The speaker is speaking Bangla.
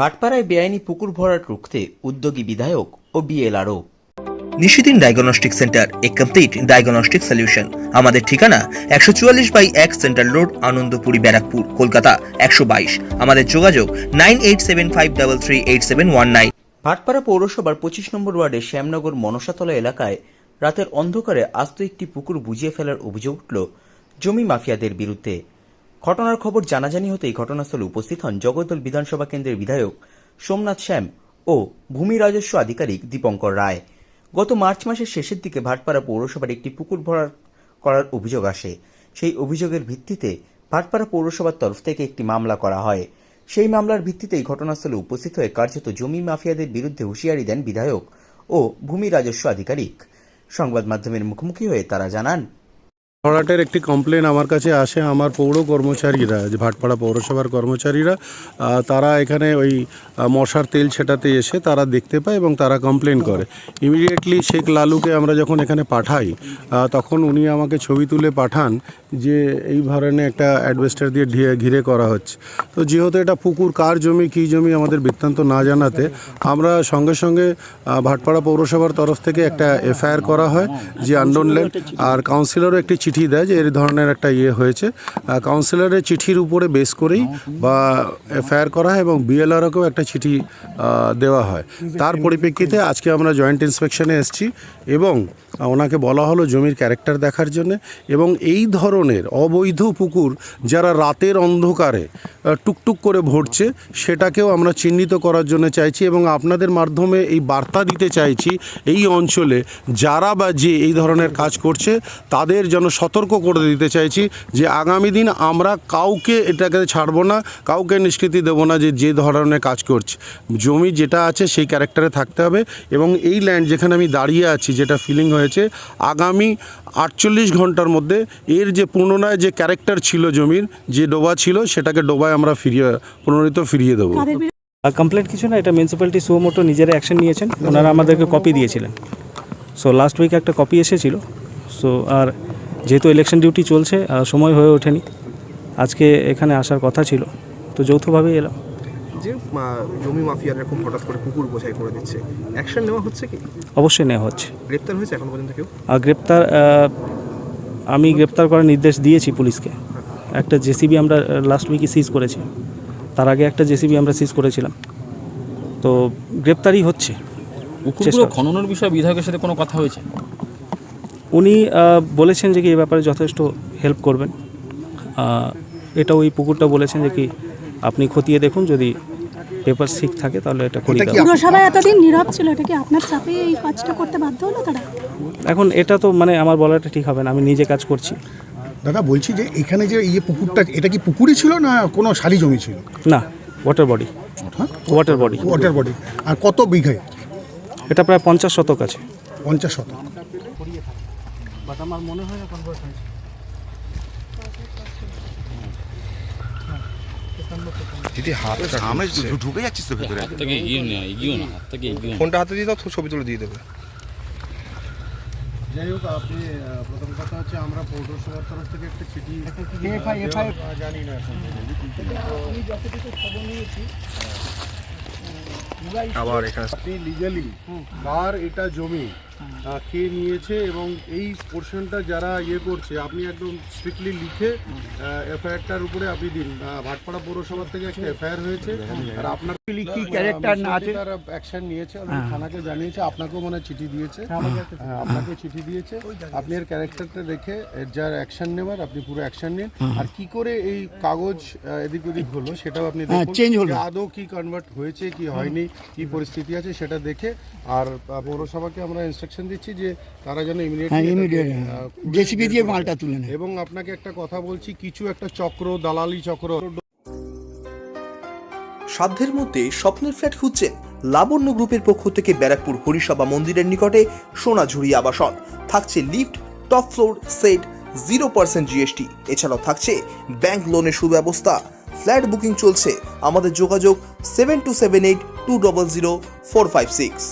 ভাটপাড়ায় বেআইনি পুকুর ভরাট রুখতে উদ্যোগী বিধায়ক ও BLRO. Nishidin diagnostic centre a complete diagnostic solution আমাদের ঠিকানা একশো চুয়াল্লিশ বাই এক সেন্ট্রাল রোড আনন্দপুরি ব্যারাকপুর কলকাতা একশো বাইশ। আমাদের যোগাযোগ nine eight seven five double three eight seven one nine. Bhatpara পৌরসভার পঁচিশ নম্বর ওয়ার্ডে শ্যামনগর মনসাতলা এলাকায় রাতের অন্ধকারে আস্ত একটি পুকুর বুঝিয়ে ফেলার অভিযোগ উঠল জমি মাফিয়াদের বিরুদ্ধে। ঘটনার খবর জানাজানি হতেই ঘটনাস্থলে উপস্থিত হন জগদ্দল বিধানসভা কেন্দ্রের বিধায়ক সোমনাথ শ্যাম ও ভূমি রাজস্ব আধিকারিক দীপঙ্কর রায়। গত মার্চ মাসের শেষের দিকে ভাটপাড়া পৌরসভার একটি পুকুর ভরার করার অভিযোগ আসে। সেই অভিযোগের ভিত্তিতে ভাটপাড়া পৌরসভার তরফ থেকে একটি মামলা করা হয়। সেই মামলার ভিত্তিতেই ঘটনাস্থলে উপস্থিত হয়ে কার্যত জমি মাফিয়াদের বিরুদ্ধে হুঁশিয়ারি দেন বিধায়ক ও ভূমি রাজস্ব আধিকারিক। সংবাদ মাধ্যমের মুখোমুখি হয়ে তারা জানান ভরাটের একটি কমপ্লেন আমার কাছে আসে আমার পৌর কর্মচারীরা, যে ভাটপাড়া পৌরসভার কর্মচারীরা তারা এখানে ওই মশার তেল ছেটাতে এসে তারা দেখতে পায় এবং তারা কমপ্লেন করে। ইমিডিয়েটলি শেখ লালুকে আমরা যখন এখানে পাঠাই তখন উনি আমাকে ছবি তুলে পাঠান যে এই ধরনের একটা অ্যাডভেস্টার দিয়ে ঘিরে করা হচ্ছে। তো যেহেতু এটা পুকুর, কার জমি, কী জমি আমাদের বৃত্তান্ত না জানাতে, আমরা সঙ্গে সঙ্গে ভাটপাড়া পৌরসভার তরফ থেকে একটা এফআইআর করা হয়, যে আন্ডন ল্যান্ড আর কাউন্সিলরও একটি চিঠি দেয় যে এর ধরনের একটা ইয়ে হয়েছে। কাউন্সিলরের চিঠির উপরে বেস করেই বা এফআইআর করা হয় এবং বিএলআরকেও একটা চিঠি দেওয়া হয়। তার পরিপ্রেক্ষিতে আজকে আমরা জয়েন্ট ইন্সপেকশনে এসেছি এবং ওনাকে বলা হলো জমির ক্যারেক্টার দেখার জন্য এবং এই ধরনের অবৈধ পুকুর যারা রাতের অন্ধকারে টুকটুক করে ভরছে, সেটাকেও আমরা চিহ্নিত করার জন্য চাইছি এবং আপনাদের মাধ্যমে এই বার্তা দিতে চাইছি এই অঞ্চলে যারা বা যে এই ধরনের কাজ করছে, তাদের যেন সতর্ক করে দিতে চাইছি যে আগামী দিন আমরা কাউকে এটাকে ছাড়বো না কাউকে নিষ্কৃতি দেবো না যে যে ধরনের কাজ করছে। জমি যেটা আছে সেই ক্যারেক্টারে থাকতে হবে এবং এই ল্যান্ড যেখানে আমি দাঁড়িয়ে আছি যেটা ফিলিং হয়েছে আগামী আটচল্লিশ ঘণ্টার মধ্যে এর যে পুনরায় যে ক্যারেক্টার ছিল জমির যে ডোবা ছিল সেটাকে ডোবায় আমরা ফিরিয়ে পুনরিত ফিরিয়ে দেবো। কমপ্লেন কিছু না এটা মিউনিসিপ্যালিটি সুমোটো নিজেরা অ্যাকশন নিয়েছেন ওনারা আমাদেরকে কপি দিয়েছিলেন। সো লাস্ট উইক একটা কপি এসেছিল সো আর যেহেতু ইলেকশন ডিউটি চলছে আর সময় হয়ে ওঠেনি। আজকে এখানে আসার কথা ছিল তো যৌথভাবেই এলাম। যে জমি মাফিয়ার এরকম হঠাৎ করে পুকুর বোঝাই করে দিচ্ছে অ্যাকশন নেওয়া হচ্ছে কি? অবশ্যই নেওয়া হচ্ছে। গ্রেপ্তার হয়েছে এখন পর্যন্ত কেউ? আর গ্রেপ্তার আমি গ্রেপ্তার করার নির্দেশ দিয়েছি পুলিশকে। একটা জেসিবি আমরা লাস্ট উইকে সিজ করেছি। তার আগে একটা জেসিবি আমরা সিজ করেছিলাম। তো গ্রেপ্তারই হচ্ছে। খননের বিষয়ে বিধায়কের সাথে কোনো কথা হয়েছে? উনি বলেছেন যে কি এই ব্যাপারে যথেষ্ট হেল্প করবেন। এটা ওই পুকুরটা বলেছেন যে কি আপনি খতিয়ে দেখুন যদি পেপার ঠিক থাকে তাহলে এটা করিয়ে দেওয়া হবে। পুরসভা এতদিন নীরব ছিল এটা কি আপনার চাপে এই কাজটা করতে বাধ্য হলো তারা? এখন এটা তো মানে আমার বলাটা ঠিক হবে না আমি নিজে কাজ করছি। দাদা বলছি যে এখানে যে এই পুকুরটা এটা কি পুকুরই ছিল না কোনো শালি জমি ছিল? না ওয়াটার বডি হ্যাঁ ওয়াটার বডি ওয়াটার বডি আর কত বিঘে? এটা প্রায় পঞ্চাশ শতক আছে। পঞ্চাশ শতক। হাত থেকে এগিয়ে না এগিয়েও না হাত থেকে এগিয়েও না। ফোনটা হাতে দিয়ে দাও ছবি তুলে দিয়ে দেবে। যাই হোক আপনি প্রথম কথা হচ্ছে আমরা পৌরসভার তরফ থেকে একটা চিঠি জানি না এখন আবার এখানে আপনি লিগালি কার এটা জমি? কে নিয়েছে এবং এই পোর্শনটা যারা ইয়ে করছে আপনি একদম স্ট্রিক্টলি লিখে এফআইআরটার উপরে আপনি দিন। ভাটপাড়া পৌরসভার থেকে একটা এফআইআর হয়েছে। আর আপনার কি ক্যারেক্টার না আছে? তারা অ্যাকশন নিয়েছে অলরেডি থানাকে জানিয়েছে আপনাকেও মনে হয় চিঠি দিয়েছে। হ্যাঁ, আপনাকে চিঠি দিয়েছে। আপনি এর ক্যারেক্টারটা দেখে এর যার অ্যাকশন নেওয়ার আপনি পুরো অ্যাকশন নিন। আর কি করে এই কাগজ এদিক ওদিক হলো সেটাও আপনি দেখুন। চেঞ্জ হলো। আদৌ কি কনভার্ট হয়েছে কি হয়নি কি পরিস্থিতি আছে সেটা দেখে। আর পৌরসভাকে আমরা ইনস্ট্রাকশন দিচ্ছি যে তারা যেন ইমিডিয়েটলি জেসিবি দিয়ে মালটা তুলে নেয়। এবং আপনাকে একটা কথা বলছি কিছু একটা চক্র দালালি চক্র। সাধ্যের মধ্যে স্বপ্নের ফ্ল্যাট খুঁজছেন লাবণ্য গ্রুপের পক্ষ থেকে ব্যারাকপুর হরিসভা মন্দিরের নিকটে সোনাঝুরি আবাসন। থাকছে lift top floor set zero percent GST এছাড়াও থাকছে ব্যাংক লোনের সুব্যবস্থা। ফ্ল্যাট বুকিং চলছে। আমাদের যোগাযোগ seven two seven eight two double zero four five six.